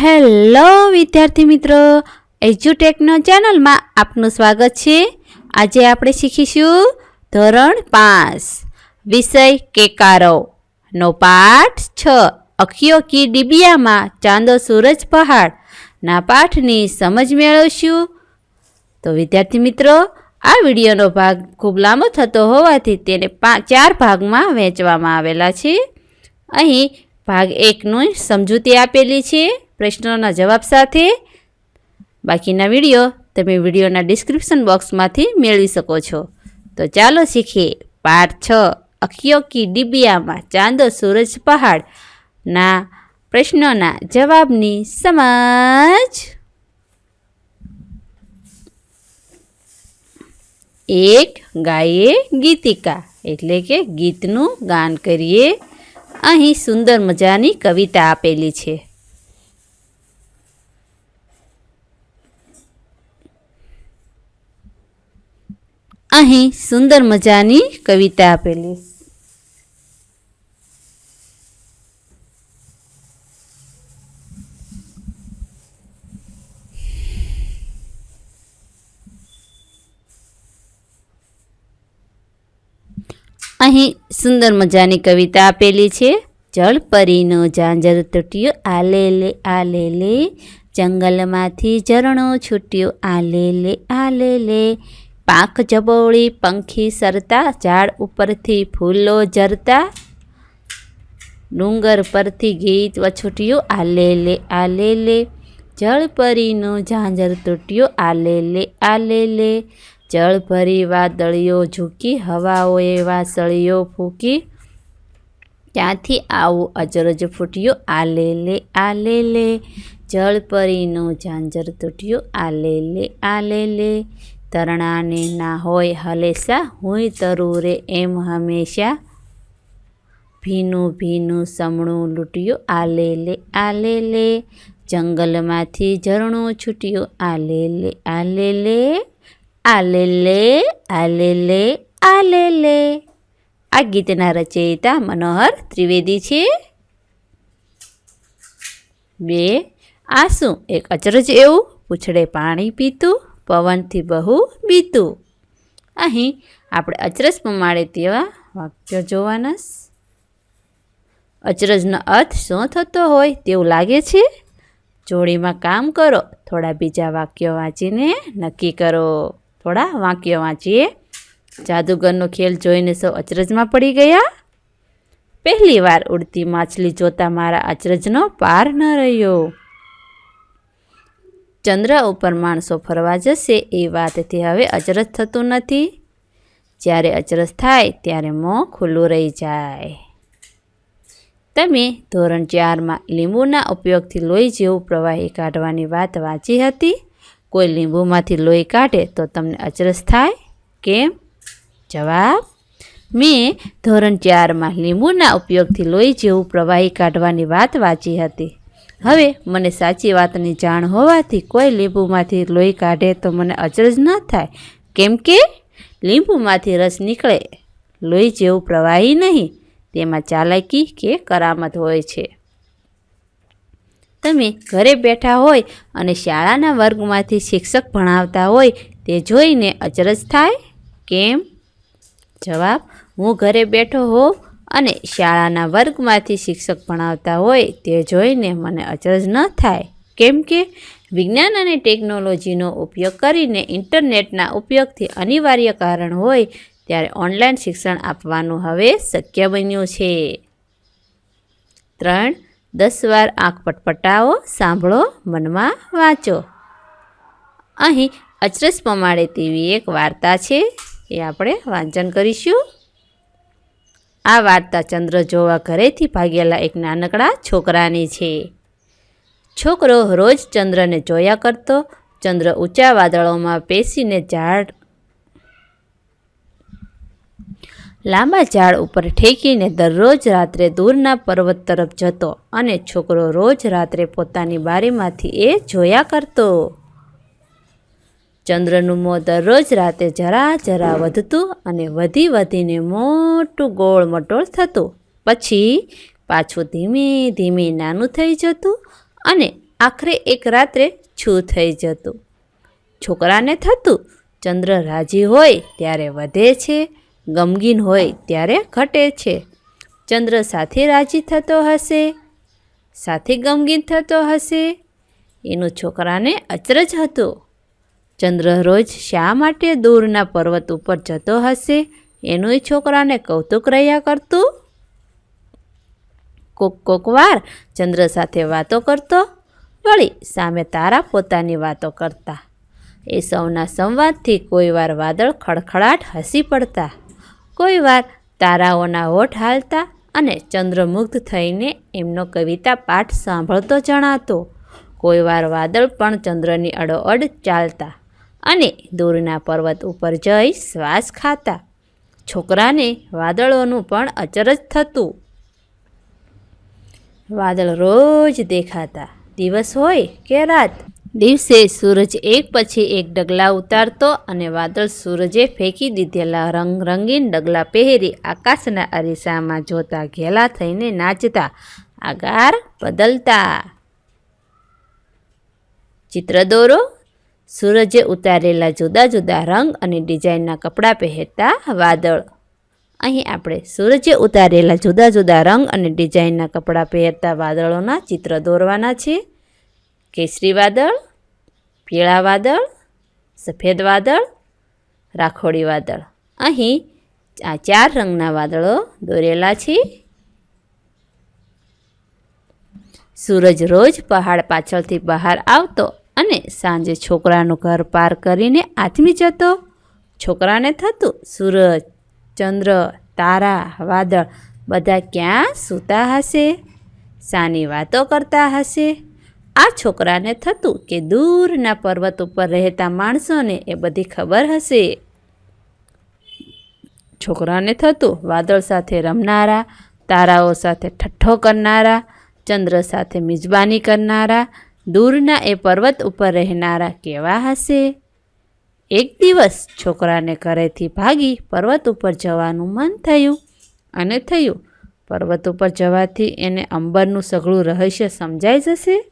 Hello વિદ્યાર્થી મિત્રો, એજ્યુટેકનો ચેનલમાં આપનું સ્વાગત છે. આજે આપણે શીખીશું ધોરણ પાંચ, વિષય કેકારો. નો પાઠ છ, અખિયો કી ડીબિયામાં ચાંદો સૂરજ પહાડ. ના પાઠની સમજ મેળવશું. તો વિદ્યાર્થી મિત્રો, આ વિડીયોનો ભાગ ખૂબ લાંબો થતો હોવાથી તેને પાંચ ચાર ભાગમાં વહેંચવામાં આવેલા છે. અહીં ભાગ એકનું સમજૂતી આપેલી છે. પ્રશ્નોના જવાબ સાથે બાકીના વીડિયો તમે વિડીયોના ડિસ્ક્રિપ્શન બોક્સમાંથી મેળવી શકો છો. તો ચાલો શીખીએ. પાઠ છ. અખિયો ડિબિયામાં ચાંદો સૂરજ પહાડના પ્રશ્નોના જવાબની સમજ. એક ગાયે ગીતિકા, એટલે કે ગીતનું ગાન કરીએ. અહીં સુંદર મજાની કવિતા આપેલી છે. અહીં સુંદર મજાની કવિતા આપેલી. અહીં સુંદર મજાની કવિતા આપેલી છે. જળપરીનો ઝાંઝર તૂટ્યો આલે લે આલે લે જંગલમાંથી ઝરણો છૂટ્યો આલે લે આલે લે પાંખ જબોળી, પંખી સરતા, ઝાડ ઉપરથી ફૂલો ઝરતા ડુંગર પરથી ગીત વછૂટ્યું આલે લે આલે લે જળપરીનો ઝાંઝર તૂટ્યો આલે લે આલે લે જળ ભરી વાદળીઓ ઝૂકી, હવાઓએ વાસળીઓ ફૂંકી. ત્યાંથી આવું અજરજ ફૂટ્યો આલે લે આલે લે જળ પરીનો ઝાંઝર તૂટ્યો આલે લે આલે લે તરણાને ના હોય હલેસા હુંય તરું રે એમ હંમેશા. ભીનું ભીનું સમણું લૂંટ્યું, આલે લે આલે લે. જંગલમાંથી ઝરણું છૂટ્યું, આલે લે આલે લે આલે લે આલે લે આલે લે. આ ગીતના રચયિતા મનોહર ત્રિવેદી છે. બે આ એક અચરજ એવું, પૂછડે પાણી પીતું. પવનથી બહુ બીતું. અહીં આપણે અચરજ પમાડે તેવા વાક્યો જોવાના અચરજનો અર્થ શું થતો હોય તેવું લાગે છે? જોડીમાં કામ કરો, થોડા બીજા વાક્યો વાંચીને નક્કી કરો. થોડા વાક્યો વાંચીએ. જાદુગરનો ખેલ જોઈને સૌ અચરજમાં પડી ગયા? પહેલી વાર ઉડતી માછલી જોતા મારા અચરજનો પાર ન રહ્યો. ચંદ્ર ઉપર માણસો ફરવા જશે એ વાતથી હવે અચરજ થતું નથી. જ્યારે અચરજ થાય ત્યારે મોં ખુલ્લું રહી જાય. તમે ધોરણ ચારમાં લીંબુના ઉપયોગથી લોહી જેવું પ્રવાહી કાઢવાની વાત વાંચી હતી? કોઈ લીંબુમાંથી લોહી કાઢે તો તમને અચરજ થાય? કેમ? જવાબ? મેં ધોરણ ચારમાં લીંબુના ઉપયોગથી લોહી જેવું પ્રવાહી કાઢવાની વાત વાંચી હતી. હવે મને સાચી વાતની જાણ હોવાથી કોઈ લીંબુમાંથી લોહી કાઢે તો મને અચરજ ન થાય. કેમ કે લીંબુમાંથી રસ નીકળે. લોહી જેવું પ્રવાહી નહીં. તેમાં ચાલાકી કે કરામત હોય છે. તમે ઘરે બેઠા હોય અને શાળાના વર્ગમાંથી શિક્ષક ભણાવતા હોય તે જોઈને અચરજ થાય? કેમ? જવાબ, હું ઘરે બેઠો હોઉં અને શાળાના વર્ગમાંથી શિક્ષક ભણાવતા હોય તે જોઈને મને અચરજ ન થાય. કેમ કે વિજ્ઞાન અને ટેકનોલોજીનો ઉપયોગ કરીને ઇન્ટરનેટના ઉપયોગથી અનિવાર્ય કારણ હોય ત્યારે ઓનલાઈન શિક્ષણ આપવાનું હવે શક્ય બન્યું છે. ત્રણ, દસ વાર આંખ પટપટાવો, સાંભળો, મનમાં વાંચો. અહીં અચરસ પમાડે તેવી એક વાર્તા છે. એ આપણે વાંચન કરીશું. આ વાર્તા ચંદ્ર જોવા ઘરેથી ભાગેલા એક નાનકડા છોકરાની છે. છોકરો રોજ ચંદ્રને જોયા કરતો, ચંદ્ર ઊંચા વાદળોમાં પેસીને ઝાડ, લાંબા ઝાડ ઉપર ઠેકીને દરરોજ રાત્રે દૂરના પર્વત તરફ જતો અને છોકરો રોજ રાત્રે પોતાની બારીમાંથી એ જોયા કરતો. ચંદ્રનું મોં દરરોજ રાતે જરા જરા વધતું અને વધી વધીને મોટું ગોળ મટોળ થતું. પછી પાછું ધીમે ધીમે નાનું થઈ જતું અને આખરે એક રાત્રે છૂ થઈ જતું. છોકરાને થતું, ચંદ્ર રાજી હોય ત્યારે વધે છે, ગમગીન હોય ત્યારે ઘટે છે. ચંદ્ર સાથે રાજી થતો હશે, સાથે ગમગીન થતો હશે. એનું છોકરાને અચરજ હતો. ચંદ્ર રોજ શા માટે દૂરના પર્વત ઉપર જતો હશે? એનું છોકરાને કૌતુક રહ્યા કરતું? કોક કોક વાર ચંદ્ર સાથે વાતો કરતો. વળી સામે તારા પોતાની વાતો કરતા. એ સૌના સંવાદથી કોઈ વાર વાદળ ખડખડાટ હસી પડતા. કોઈ વાર તારાઓના હોઠ હાલતા અને ચંદ્રમુગ્ધ થઈને એમનો કવિતા પાઠ સાંભળતો જણાતો. કોઈ વાર વાદળ પણ ચંદ્રની અડોઅડ ચાલતા. અને દૂરના પર્વત ઉપર જઈ શ્વાસ ખાતા. છોકરાને વાદળોનું પણ અચરજ થતું. વાદળ રોજ દેખાતા. દિવસ હોય કે રાત? દિવસે સૂરજ એક પછી એક ડગલા ઉતારતો અને વાદળ સૂરજે ફેંકી દીધેલા રંગ રંગીન ડગલા પહેરી આકાશના અરીસામાં જોતા ઘેલા થઈને નાચતા. આગાર બદલતા. ચિત્ર દોરો. સૂરજે ઉતારેલા જુદા જુદા રંગ અને ડિઝાઇનના કપડાં પહેરતા વાદળ. અહીં આપણે સૂરજે ઉતારેલા જુદા જુદા રંગ અને ડિઝાઇનના કપડાં પહેરતા વાદળોના ચિત્ર દોરવાના છે. કેસરી વાદળ, પીળા વાદળ, સફેદ વાદળ, રાખોડી વાદળ. અહીં આ ચાર રંગના વાદળો દોરેલા છે. સૂરજ રોજ પહાડ પાછળથી બહાર આવતો અને સાંજે છોકરાનું ઘર પાર કરીને આથમી જતો. છોકરાને થતું સૂરજ, ચંદ્ર, તારા, વાદળ બધા ક્યાં સૂતા હશે? સાની વાતો કરતા હશે. આ છોકરાને થતું કે દૂરના પર્વત ઉપર રહેતા માણસોને એ બધી ખબર હશે. છોકરાને થતું વાદળ સાથે રમનારા, તારાઓ સાથે ઠઠ્ઠો કરનારા, ચંદ્ર સાથે મિજબાની કરનારા દૂરના એ પર્વત ઉપર રહેનારા કેવા હશે? એક દિવસ છોકરાને ઘરેથી ભાગી પર્વત ઉપર જવાનું મન થયું અને થયું. પર્વત ઉપર જવાથી એને અંબરનું સઘળું રહસ્ય સમજાઈ જશે?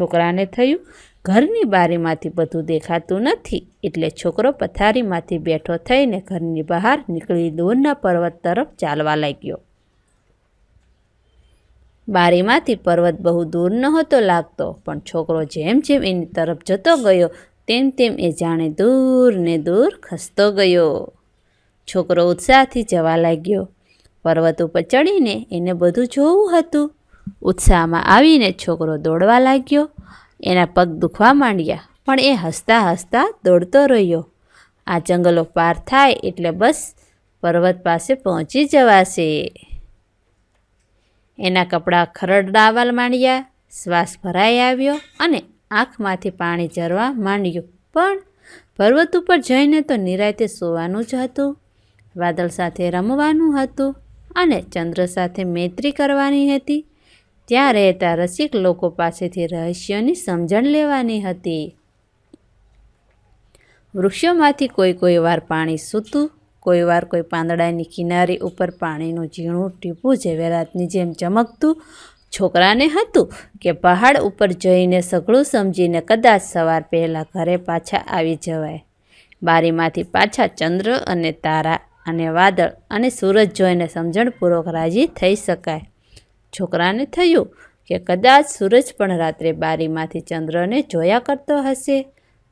છોકરાને થયું, ઘરની બારીમાંથી બધું દેખાતું નથી. એટલે છોકરો પથારીમાંથી બેઠો થઈને ઘરની બહાર નીકળી દૂરના પર્વત તરફ ચાલવા લાગ્યો. બારીમાંથી પર્વત બહુ દૂર નહોતો લાગતો, પણ છોકરો જેમ જેમ એની તરફ જતો ગયો, તેમ તેમ એ જાણે દૂર ને દૂર ખસતો ગયો. છોકરો ઉત્સાહથી જવા લાગ્યો. પર્વત ઉપર ચડીને એને બધું જોવું હતું. ઉત્સાહમાં આવીને છોકરો દોડવા લાગ્યો. એના પગ દુખવા માંડ્યા, પણ એ હસતા હસતા દોડતો રહ્યો. આ જંગલો પાર થાય એટલે બસ પર્વત પાસે પહોંચી જવાશે. એના કપડાં ખરડાવા માંડ્યા, શ્વાસ ભરાઈ આવ્યો અને આંખમાંથી પાણી ઝરવા માંડ્યું. પણ પર્વત ઉપર જઈને તો નિરાતે સોવાનું જ હતું. વાદળ સાથે રમવાનું હતું અને ચંદ્ર સાથે મૈત્રી કરવાની હતી. ત્યાં રહેતા રસિક લોકો પાસેથી રહસ્યોની સમજણ લેવાની હતી. વૃક્ષોમાંથી કોઈ કોઈ વાર પાણી સૂતું કોઈ વાર કોઈ પાંદડાની કિનારી ઉપર પાણીનું ઝીણું ટીપું ઝવેરાતની જેમ ચમકતું છોકરાને હતું કે પહાડ ઉપર જઈને સઘળું સમજીને કદાચ સવાર પહેલાં ઘરે પાછા આવી જવાય. બારીમાંથી પાછા ચંદ્ર અને તારા અને વાદળ અને સૂરજ જોઈને સમજણપૂર્વક રાજી થઈ શકાય. છોકરાને થયું કે કદાચ સૂરજ પણ રાત્રે બારીમાંથી ચંદ્રને જોયા કરતો હશે.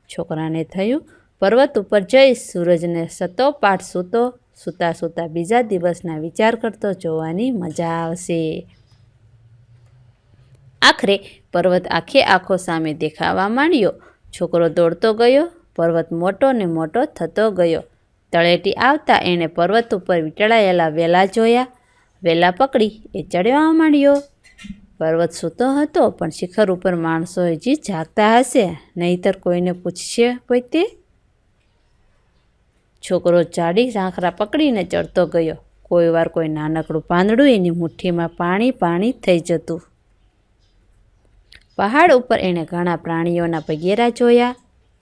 છોકરાને થયું પર્વત ઉપર જઈ સૂરજને સતો પાઠ સૂતો, સૂતા સૂતા બીજા દિવસના વિચાર કરતો જોવાની મજા આવશે. આખરે પર્વત આખે આખો સામે દેખાવા માંડ્યો. છોકરો દોડતો ગયો, પર્વત મોટો ને મોટો થતો ગયો. તળેટી આવતા એણે પર્વત ઉપર વીંટળાયેલા વેલા જોયા. વેલા પકડી એ ચડવા માંડ્યો. પર્વત સૂતો હતો, પણ શિખર ઉપર માણસો હજી જાગતા હશે. નહીતર કોઈને પૂછશે પોતે? છોકરો જાડી ઝાંખરા પકડીને ચડતો ગયો. કોઈ વાર કોઈ નાનકડું પાંદડું એની મુઠ્ઠીમાં પાણી પાણી થઈ જતું. પહાડ ઉપર એણે ઘણા પ્રાણીઓના પગેરા જોયા.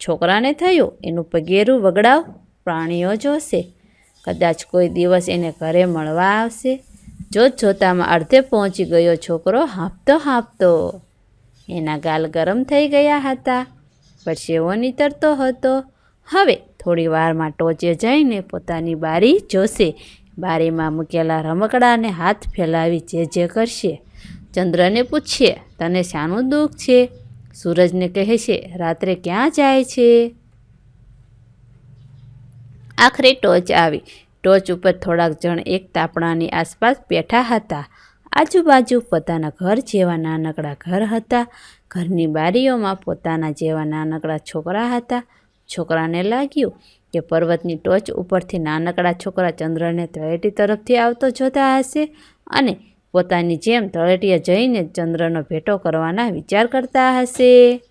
છોકરાને થયું, એનું પગેરું વગડાવ, પ્રાણીઓ જોશે. કદાચ કોઈ દિવસ એને ઘરે મળવા આવશે. જોત જોતામાં અડધે પહોંચી ગયો છોકરો હાંફતો હાંફતો એના ગાલ ગરમ થઈ ગયા હતા. પરસેવો નીતરતો હતો. હવે થોડી વારમાં ટોચે જઈને પોતાની બારી જોશે. બારીમાં મૂકેલા રમકડાને હાથ ફેલાવી જે જે કરશે. ચંદ્રને પૂછશે, તને શાનું દુઃખ છે? સૂરજને કહે છે રાત્રે ક્યાં જાય છે? આખરે ટોચ આવી. ટોચ ઉપર થોડાક જણ એક તાપણાની આસપાસ બેઠા હતા. આજુબાજુ પોતાના ઘર જેવા નાનકડા ઘર હતા. ઘરની બારીઓમાં પોતાના જેવા નાનકડા છોકરા હતા. છોકરાને લાગ્યું કે પર્વતની ટોચ ઉપરથી નાનકડા છોકરા ચંદ્રને તળેટી તરફથી આવતો જોતા હશે અને પોતાની જેમ તળેટીએ જઈને ચંદ્રનો ભેટો કરવાના વિચાર કરતા હશે.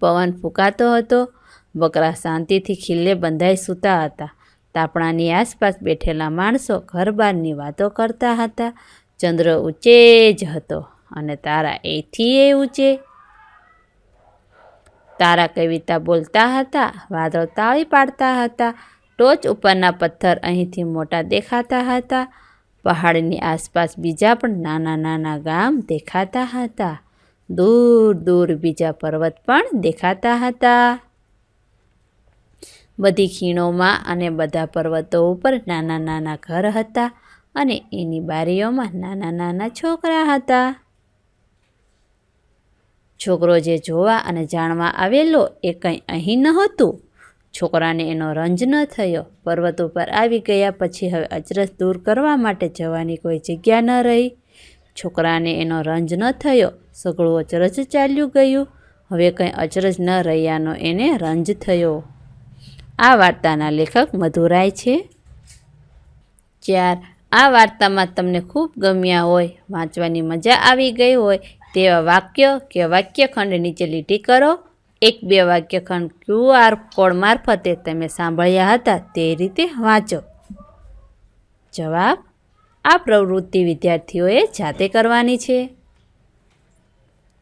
પવન ફૂંકાતો હતો. બકરા શાંતિથી ખીલ્લે બંધાઈ સૂતા હતા. તાપણાની આસપાસ બેઠેલા માણસો ઘર બહારની વાતો કરતા હતા. ચંદ્ર ઊંચે જ હતો અને તારા એથી એ ઊંચે. તારા કવિતા બોલતા હતા, વાદળ તાળી પાડતા હતા, ટોચ ઉપરના પથ્થર અહીંથી મોટા દેખાતા હતા, પહાડની આસપાસ બીજા પણ નાના નાના ગામ દેખાતા હતા, દૂર દૂર બીજા પર્વત પણ દેખાતા હતા. બધી ખીણોમાં અને બધા પર્વતો ઉપર નાના નાના ઘર હતા અને એની બારીઓમાં નાના નાના છોકરા હતા. છોકરો જે જોવા અને જાણવા આવેલો એ કંઈ અહીં નહોતું. છોકરાને એનો રંજ ન થયો. પર્વત ઉપર આવી ગયા પછી હવે અચરજ દૂર કરવા માટે જવાની કોઈ જગ્યા ન રહી. છોકરાને એનો રંજ ન થયો. સગળું અચરજ ચાલ્યું ગયું. હવે કંઈ અચરજ ન રહ્યાનો એને રંજ થયો. આ વાર્તાના લેખક મધુરાય છે. ચાર, આ વાર્તામાં તમને ખૂબ ગમ્યા હોય, વાંચવાની મજા આવી ગઈ હોય તેવા વાક્ય કે વાક્યખંડ નીચે લીટી કરો. એક બે વાક્યખંડ ક્યુઆર કોડ મારફતે તમે સાંભળ્યા હતા તે રીતે વાંચો. જવાબ, આ પ્રવૃત્તિ વિદ્યાર્થીઓએ જાતે કરવાની છે.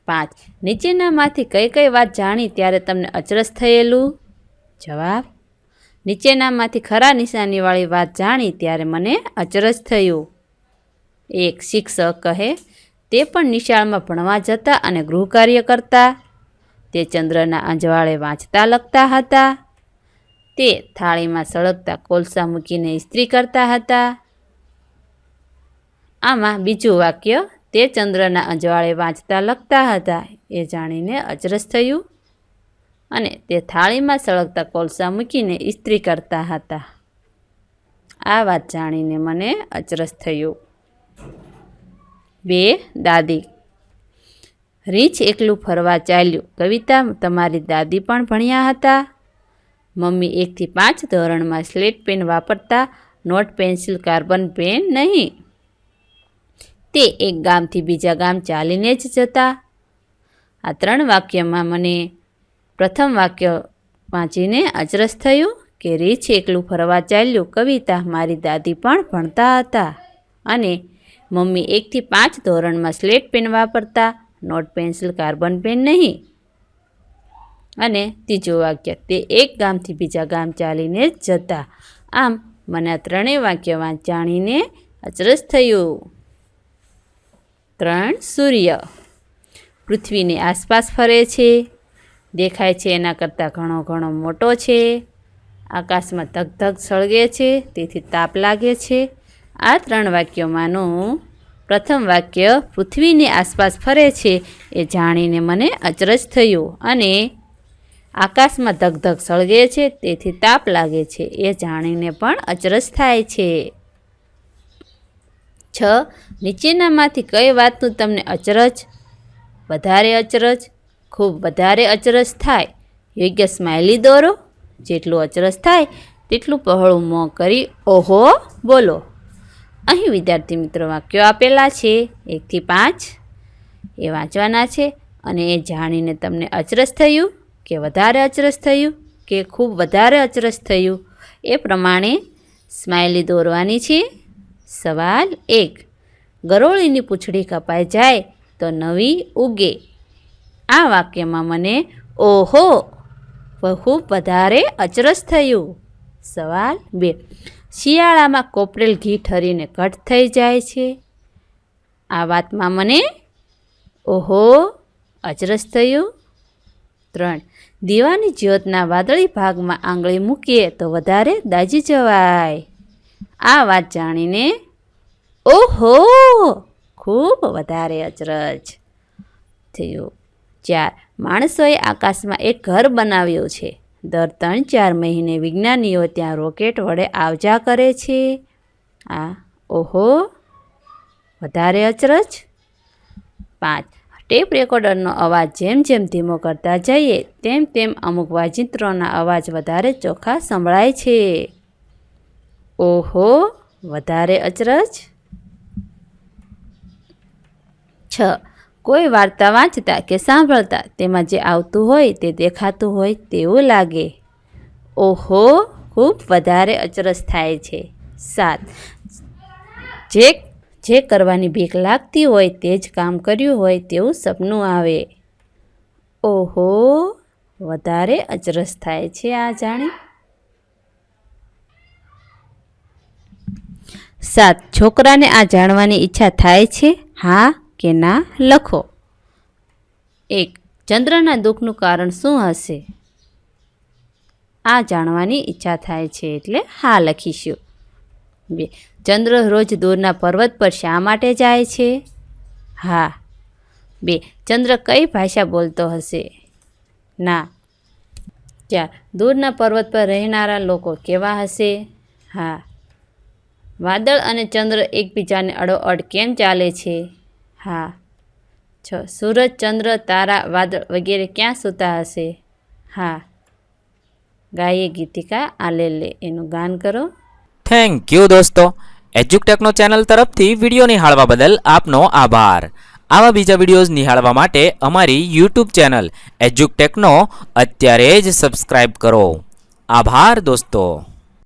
પાંચ, નીચેનામાંથી કઈ કઈ વાત જાણી ત્યારે તમને અચરજ થયેલું? જવાબ, નીચેનામાંથી ખરા નિશાનીવાળી વાત જાણી ત્યારે મને અચરજ થયું. એક, શિક્ષક કહે તે પણ નિશાળમાં ભણવા જતા અને ગૃહકાર્ય કરતા. તે ચંદ્રના અંજવાળે વાંચતા, લખતા હતા. તે થાળીમાં સળગતા કોલસા મૂકીને ઇસ્ત્રી કરતા હતા. આમાં બીજું વાક્ય, તે ચંદ્રના અજવાળે વાંચતા, લખતા હતા. એ જાણીને અચરજ થયું અને તે થાળીમાં સળગતા કોલસા મૂકીને ઇસ્ત્રી કરતા હતા. આ વાત જાણીને મને અચરજ થયું. બે દાદી. રીંછ એકલું ફરવા ચાલ્યું. કવિતા તમારી દાદી પણ ભણ્યા હતા. મમ્મી એકથી પાંચ ધોરણમાં સ્લેટ પેન વાપરતા, નોટ પેન્સિલ, કાર્બન પેન નહીં. તે એક ગામથી બીજા ગામ ચાલીને જ જતા. આ ત્રણ વાક્યમાં મને પ્રથમ વાક્ય વાંચીને અચરસ થયું કે રીછ એકલું ફરવા ચાલ્યું. કવિતા મારી દાદી પણ ભણતા હતા. અને મમ્મી એકથી પાંચ ધોરણમાં સ્લેટ પેન વાપરતા, નોટ પેન્સિલ, કાર્બન પેન નહીં. અને ત્રીજું વાક્ય, તે એક ગામથી બીજા ગામ ચાલીને જતા. આમ મને આ ત્રણેય વાક્ય વાંચ, જાણીને અચરજ થયું. ત્રણ સૂર્ય. પૃથ્વીની આસપાસ ફરે છે, દેખાય છે એના કરતાં ઘણો ઘણો મોટો છે. આકાશમાં ધગ ધગ સળગે છે, તેથી તાપ લાગે છે. આ ત્રણ વાક્યોમાંનું પ્રથમ વાક્ય, પૃથ્વીની આસપાસ ફરે છે એ જાણીને મને અચરજ થયું અને આકાશમાં ધગધગ સળગે છે, તેથી તાપ લાગે છે, એ જાણીને પણ અચરજ થાય છે. છ, નીચેનામાંથી કઈ વાતનું તમને અચરજ? વધારે અચરજ? ખૂબ વધારે અચરજ થાય? યોગ્ય સ્માઇલી દોરો. જેટલું અચરજ થાય, તેટલું પહોળું મોં કરી, ઓહો, બોલો. અહીં વિદ્યાર્થી મિત્રો વાક્યો આપેલા છે. એકથી પાંચ. એ વાંચવાના છે અને એ જાણીને તમને અચરજ થયું કે વધારે અચરજ થયું કે ખૂબ વધારે અચરજ થયું. એ પ્રમાણે સ્માઇલી દોરવાની છે. સવાલ એક. ગરોળીની પૂંછડી કપાઈ જાય તો નવી ઉગે. આ વાક્યમાં મને, ઓહો! ખૂબ વધારે અચરજ થયું. સવાલ બે. શિયાળામાં કોપરેલ ઘી ઠરીને કટ થઈ જાય છે. આ વાતમાં મને ઓહો અચરજ થયું. ત્રણ, દીવાની જ્યોતના વાદળી ભાગમાં આંગળી મૂકીએ તો વધારે દાજી જવાય. આ વાત જાણીને ઓહો ખૂબ વધારે અચરજ થયું. ચાર, માણસોએ આકાશમાં એક ઘર બનાવ્યું છે. દર ત્રણ ચાર મહિને વિજ્ઞાનીઓ ત્યાં રોકેટ વડે આવજા કરે છે. આ, ઓહો, વધારે અચરજ? પાંચ, ટેપ રેકોર્ડરનો અવાજ જેમ જેમ ધીમો કરતા જઈએ, તેમ તેમ અમુક વાજિંત્રોના અવાજ વધારે ચોખ્ખા સંભળાય છે. ઓહો, વધારે અચરજ? છ કોઈ વાર્તા વાંચતા કે સાંભળતા તેમાં જે આવતું હોય તે દેખાતું હોય તેવું લાગે. ઓહો, ખૂબ વધારે અચરજ થાય છે. સાત. જે જે કરવાની ભીખ લાગતી હોય તે જ કામ કર્યું હોય તેવું સપનું આવે. ઓહો, વધારે અચરસ થાય છે આ જાણે. સાત. છોકરાને આ જાણવાની ઈચ્છા થાય છે? હા કે ના લખો. એક, ચંદ્રના દુઃખનું કારણ શું હશે? આ જાણવાની ઈચ્છા થાય છે એટલે હા લખીશું. બે, ચંદ્ર રોજ દૂરના પર્વત પર શા માટે જાય છે? હા. બે, ચંદ્ર કઈ ભાષા બોલતો હશે? ના. ચાર, દૂરના પર્વત પર રહેનારા લોકો કેવા હશે? હા. વાદળ અને ચંદ્ર એકબીજાને અડોઅડ કેમ ચાલે છે? હા. છ, સૂરજ, ચંદ્ર, તારા, વાદળ વગેરે ક્યાં સૂતા હશે? હા. ગાયે ગીતિકા આલેલે એનું ગાન કરો. થેન્ક યુ દોસ્તો. એજ્યુકટેકનો ચેનલ તરફથી વીડિયો નિહાળવા બદલ આપનો આભાર. આવા બીજા વિડીયોઝ નિહાળવા માટે અમારી યુટ્યુબ ચેનલ એજ્યુકટેકનો અત્યારે જ સબસ્ક્રાઈબ કરો. આભાર દોસ્તો.